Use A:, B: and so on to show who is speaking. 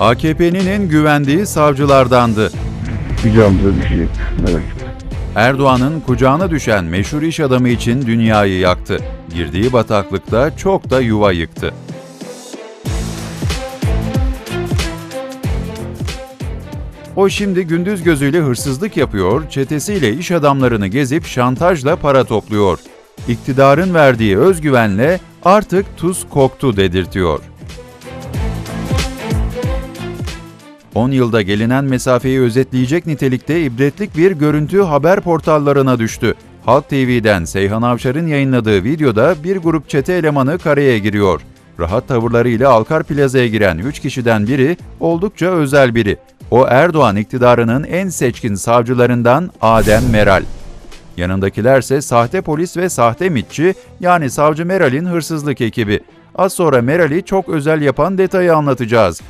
A: AKP'nin en güvendiği savcılardandı.
B: Kucağımıza düşecek. Evet.
A: Erdoğan'ın kucağına düşen meşhur iş adamı için dünyayı yaktı. Girdiği bataklıkta çok da yuva yıktı. O şimdi gündüz gözüyle hırsızlık yapıyor, çetesiyle iş adamlarını gezip şantajla para topluyor. İktidarın verdiği özgüvenle artık tuz koktu dedirtiyor. 10 yılda gelinen mesafeyi özetleyecek nitelikte ibretlik bir görüntü haber portallarına düştü. Halk TV'den Seyhan Avşar'ın yayınladığı videoda bir grup çete elemanı kareye giriyor. Rahat tavırlarıyla Alkar Plaza'ya giren 3 kişiden biri oldukça özel biri. O Erdoğan iktidarının en seçkin savcılarından Adem Meral. Yanındakilerse sahte polis ve sahte mitçi yani savcı Meral'in hırsızlık ekibi. Az sonra Meral'i çok özel yapan detayı anlatacağız.